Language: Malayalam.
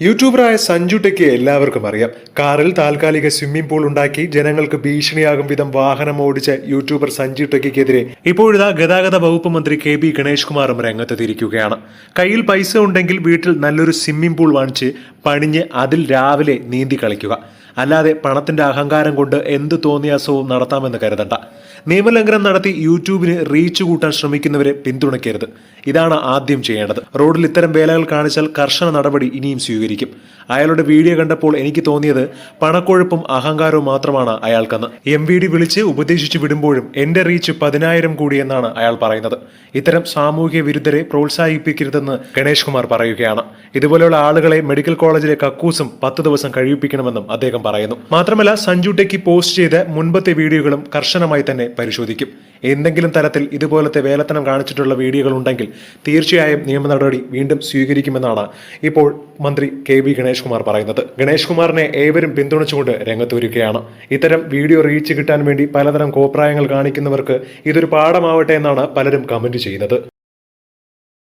യൂട്യൂബറായ സഞ്ജു ടെക്ക് എല്ലാവർക്കും അറിയാം. കാറിൽ താൽക്കാലിക സ്വിമ്മിംഗ് പൂൾ ഉണ്ടാക്കി ജനങ്ങൾക്ക് ഭീഷണിയാകും വിധം വാഹനം ഓടിച്ച യൂട്യൂബർ സഞ്ജു ടെക്കിക്കെതിരെ ഇപ്പോഴിതാ ഗതാഗത വകുപ്പ് മന്ത്രി കെ ബി ഗണേഷ് കുമാറും രംഗത്തെത്തിയിരിക്കുകയാണ്. കയ്യിൽ പൈസ ഉണ്ടെങ്കിൽ വീട്ടിൽ നല്ലൊരു സ്വിമ്മിംഗ് പൂൾ വാങ്ങിച്ച് പണിഞ്ഞ് അതിൽ രാവിലെ നീന്തി കളിക്കുക. അല്ലാതെ പണത്തിന്റെ അഹങ്കാരം കൊണ്ട് എന്ത് തോന്നിയാസവും നടത്താമെന്ന് കരുതണ്ട. നിയമലംഘനം നടത്തി യൂട്യൂബിന് റീച്ച് കൂട്ടാൻ ശ്രമിക്കുന്നവരെ പിന്തുണയ്ക്കരുത്. ഇതാണ് ആദ്യം ചെയ്യേണ്ടത്. റോഡിൽ ഇത്തരം വേലകൾ കാണിച്ചാൽ കർശന നടപടി ഇനിയും സ്വീകരിക്കും. അയാളുടെ വീഡിയോ കണ്ടപ്പോൾ എനിക്ക് തോന്നിയത് പണക്കൊഴുപ്പും അഹങ്കാരവും മാത്രമാണ് അയാൾക്കെന്ന്. എം വി ഡി വിളിച്ച് ഉപദേശിച്ചു വിടുമ്പോഴും എന്റെ റീച്ച് പതിനായിരം കൂടിയെന്നാണ് അയാൾ പറയുന്നത്. ഇത്തരം സാമൂഹിക വിരുദ്ധരെ പ്രോത്സാഹിപ്പിക്കരുതെന്ന് ഗണേഷ് കുമാർ പറയുകയാണ്. ഇതുപോലെയുള്ള ആളുകളെ മെഡിക്കൽ കോളേജിലെ കക്കൂസും പത്ത് ദിവസം കഴിയിപ്പിക്കണമെന്നും അദ്ദേഹം പറയുന്നു. മാത്രമല്ല സഞ്ജു ടെക്കി പോസ്റ്റ് ചെയ്ത മുൻപത്തെ വീഡിയോകളും കർശനമായി തന്നെ പരിശോധിക്കും. എന്തെങ്കിലും തരത്തിൽ ഇതുപോലത്തെ വേലത്തനം കാണിച്ചിട്ടുള്ള വീഡിയോകൾ ഉണ്ടെങ്കിൽ തീർച്ചയായും നിയമ നടപടി വീണ്ടും സ്വീകരിക്കുമെന്നാണ് ഇപ്പോൾ മന്ത്രി കെ വി ഗണേഷ് കുമാർ പറയുന്നത്. ഗണേഷ് കുമാറിനെ ഏവരും പിന്തുണച്ചുകൊണ്ട് രംഗത്തൊരുക്കുകയാണ്. ഇത്തരം വീഡിയോ റീച്ച് കിട്ടാൻ വേണ്ടി പലതരം കോപ്രായങ്ങൾ കാണിക്കുന്നവർക്ക് ഇതൊരു പാഠമാവട്ടെ എന്നാണ് പലരും കമന്റ് ചെയ്യുന്നത്.